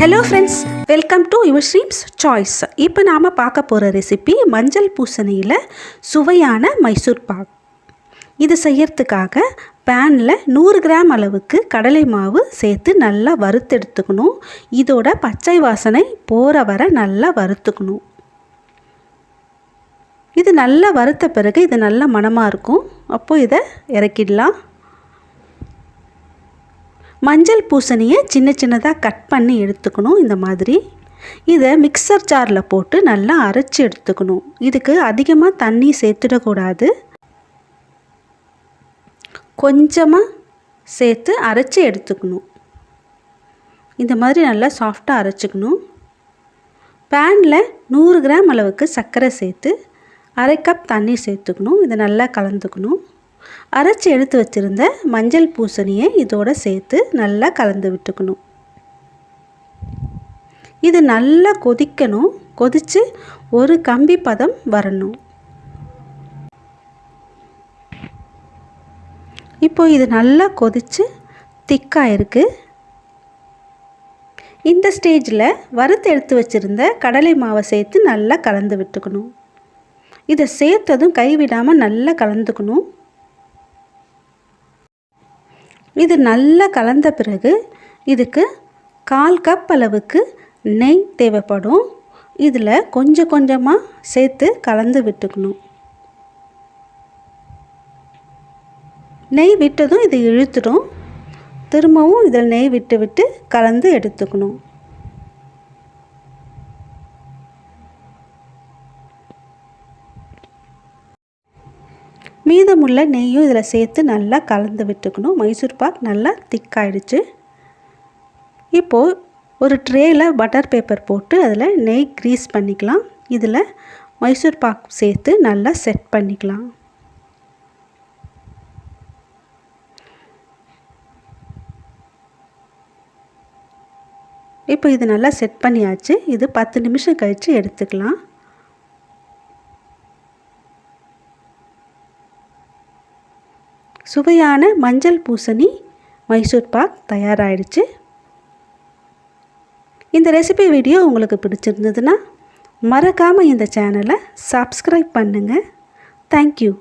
Hello friends welcome to your ஸ்ரீம்ஸ் choice இப்போ நாம் பார்க்க போகிற ரெசிபி மஞ்சள் பூசணியில் சுவையான மைசூர் பாக். இது செய்யறதுக்காக பேனில் நூறு கிராம் அளவுக்கு கடலை மாவு சேர்த்து நல்லா வறுத்தெடுத்துக்கணும். இதோட பச்சை வாசனை போகிற வரை நல்லா வறுத்துக்கணும். இது நல்லா வறுத்த பிறகு இது நல்ல மணமாக இருக்கும். அப்போது இதை இறக்கிடலாம். மஞ்சள் பூசணியை சின்ன சின்னதாக கட் பண்ணி எடுத்துக்கணும் இந்த மாதிரி. இதை மிக்சர் ஜாரில் போட்டு நல்லா அரைச்சி எடுத்துக்கணும். இதுக்கு அதிகமாக தண்ணி சேர்த்துடக்கூடாது. கொஞ்சமாக சேர்த்து அரைச்சி எடுத்துக்கணும். இந்த மாதிரி நல்லா சாஃப்டாக அரைச்சிக்கணும். பேனில் நூறு கிராம் அளவுக்கு சர்க்கரை சேர்த்து அரை கப் தண்ணி சேர்த்துக்கணும். இதை நல்லா கலந்துக்கணும். அரைச்சி எடுத்து வச்சுருந்த மஞ்சள் பூசணியை இதோட சேர்த்து நல்லா கலந்து விட்டுக்கணும். இது நல்லா கொதிக்கணும். கொதித்து ஒரு கம்பி பதம் வரணும். இப்போ இது நல்லா கொதித்து திக்காக இருக்குது இந்த ஸ்டேஜில் வறுத்து எடுத்து வச்சுருந்த கடலை மாவை சேர்த்து நல்லா கலந்து விட்டுக்கணும். இதை சேர்த்ததும் கைவிடாமல் நல்லா கலந்துக்கணும். இது நல்லா கலந்த பிறகு இதுக்கு கால் கப் அளவுக்கு நெய் தேவைப்படும். இதில் கொஞ்சம் கொஞ்சமாக சேர்த்து கலந்து விட்டுக்கணும். நெய் விட்டதும் இது இழுத்துடும். திரும்பவும் இதில் நெய் விட்டு விட்டு கலந்து எடுத்துக்கணும். மீதமுள்ள நெய்யும் இதில் சேர்த்து நல்லா கலந்து விட்டுக்கணும். மைசூர் பாக் நல்லா திக்காயிடுச்சு. இப்போது ஒரு ட்ரேயில் பட்டர் பேப்பர் போட்டு அதில் நெய் க்ரீஸ் பண்ணிக்கலாம். இதில் மைசூர் பாக் சேர்த்து நல்லா செட் பண்ணிக்கலாம். இப்போ இது நல்லா செட் பண்ணியாச்சு. இது பத்து நிமிஷம் கழித்து எடுத்துக்கலாம். சுவையான மஞ்சள் பூசணி மைசூர் பாக் தயாராகிடுச்சு இந்த ரெசிபி வீடியோ உங்களுக்கு பிடிச்சிருந்ததுன்னா மறக்காமல் இந்த சேனலை சப்ஸ்கிரைப் பண்ணுங்கள் தேங்க்யூ